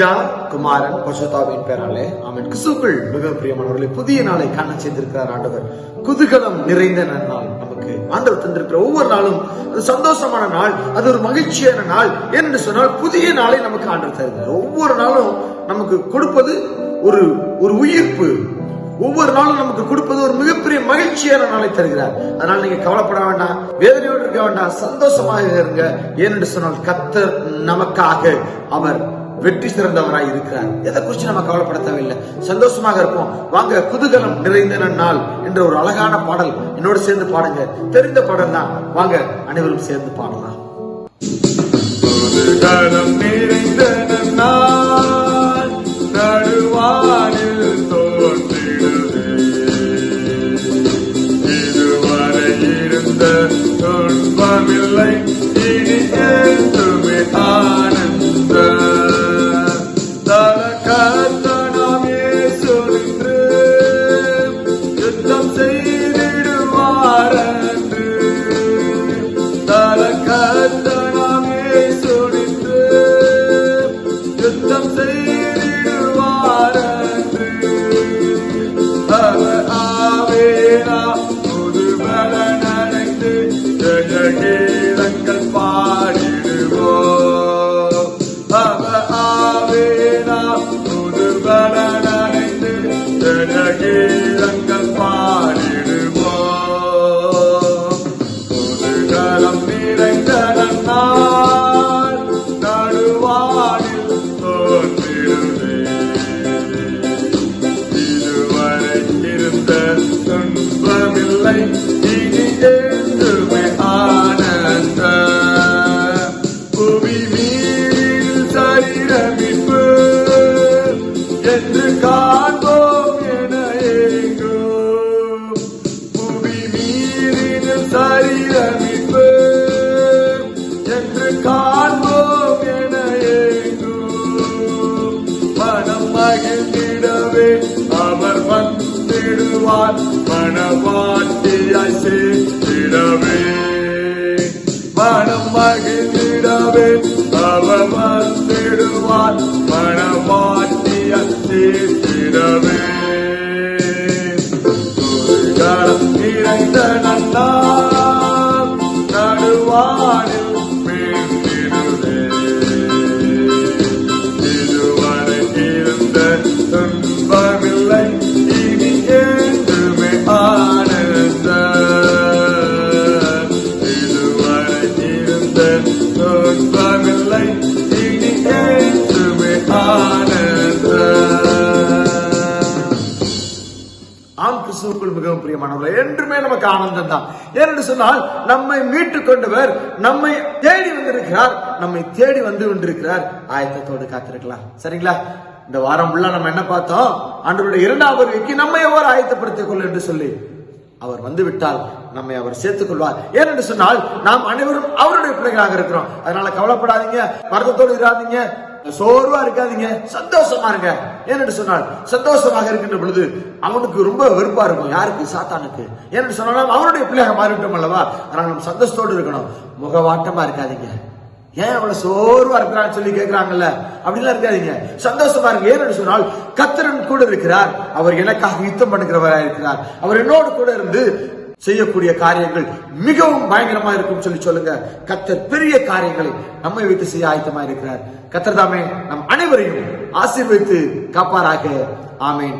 பிதா குமாரன் பசுதாவின் பேராலே. அவன் கிசுக்குள் மிக பிரியமானவர்களை புதிய நாளை காண செய்திருக்கிறார் ஆண்டவர். குதூகலம் நிறைந்த நாள் நமக்கு. ஆண்டவர் தந்திருக்கிற ஒவ்வொரு நாளும் அது சந்தோஷமான நாள் அது ஒரு மகிழ்ச்சியான நாள் என்று சொன்னால் புதிய நாளை நமக்கு ஆண்டவர் தருகிறார். ஒவ்வொரு நாளும் நமக்கு கொடுப்பது ஒரு ஒரு உயிர்ப்பு. ஒவ்வொரு நாளும் நமக்கு கொடுப்பது ஒரு மிகப்பெரிய மகிழ்ச்சியான நாளை தருகிறார். அதனால நீங்க கவலைப்பட வேண்டாம். வேதனையோடு இருக்க வேண்டாம். சந்தோஷமாக இருங்க. ஏனென்று சொன்னால் கத்தர் நமக்காக அவர் வெற்றி சிறந்தவராய் இருக்கிறார். எதை குறித்து நம்ம கவலைப்பட தேவையில்லை. சந்தோஷமாக இருப்போம். வாங்க குதூகலம் நிறைந்த நாள் என்ற ஒரு அழகான பாடல் என்னோடு சேர்ந்து பாடுங்க. தெரிந்த பாடல் தான். வாங்க அனைவரும் சேர்ந்து பாடலாம். புதுகலம் நிறைந்த நாள் நடுவானில் தோன்றிடுவே இதுவரை இருந்த துன்பமில்லை. இனி Dale. சரீரமிப்பு என்று காண்போம் என ஏங்கும் புவி மீறில் சரீரமிப்பு என்று காண்போம் என ஏங்கும் மனம் மகிழ்ந்திடவே அவர் வந்திடுவார். மனவாட்டியாய் சேர்த்திடவே வந்திடுவார் மனவாட்டியாய் சேர்த்திடவே துர்கரம் நிறைந்த நன்னாள் நடுவானில் மீண்டிடுவே இதுவரை இருந்த துன்பமில்லை இனி என்றுமே ஆனந்த. இதுவரை இருந்த துன்பமில்லை கிறிஸ்துவுக்குள் மிகவும் பிரியமானவர்களே என்றுமே நமக்கு ஆனந்தம் தான். ஏனென்று சொன்னால் நம்மை மீட்டுக் கொண்டவர் நம்மை தேடி வந்திருக்கிறார் நம்மை தேடி வந்து கொண்டிருக்கிறார். ஆயத்தத்தோடு காத்திருக்கலாம். சரிங்களா? இந்த வாரம் உள்ள நம்ம என்ன பார்த்தோம்? அன்றைய இரண்டாவது வருகைக்கு நம்ம எவ்வாறு ஆயத்தப்படுத்திக் கொள்ள என்று சொல்லி அவர் வந்து விட்டால் நம்மை அவர் சேர்த்துக் கொள்வார். ஏனென்று சொன்னால் நாம் அனைவரும் அவருடைய பிள்ளைகளாக இருக்கிறோம். அதனால கவலைப்படாதீங்க வருத்தத்தோடு இராதீங்க. சோர்வா இருக்காதீங்க. சந்தோஷமா இருங்க. ஏன்னு சொன்னால் சந்தோஷமாக இருக்கின்ற பொழுது அவனுக்கு ரொம்ப வெறுப்பா இருக்கும். யாருக்கு? சாத்தானுக்கு. ஏன்னு சொன்னாலும் அவனுடைய பிள்ளையாக மாறிவிட்டோம் அல்லவா? ஆனால் நம்ம சந்தோஷத்தோடு இருக்கணும். முகவாட்டமா இருக்காதீங்க. ஏன் அவ்வளவு சோர்வா இருக்கிறான்னு சொல்லி கேட்கிறாங்கல்ல அப்படிலாம் இருக்காதீங்க. சந்தோஷமா இருக்கு ஏன்னு சொன்னால் கத்திரன் கூட இருக்கிறார். அவர் எனக்காக யுத்தம் பண்ணுகிறவராக இருக்கிறார் அவர் என்னோடு கூட இருந்து செய்யக்கூடிய காரியங்கள் மிகவும் பயங்கரமா இருக்கும் சொல்லி சொல்லுங்க. கத்தர் பெரிய காரியங்களை நம்மை வைத்து செய்ய ஆயத்தமா இருக்கிறார். கத்தர் தாமே நம் அனைவரையும் ஆசீர்வதித்து காப்பாராக. ஆமேன்.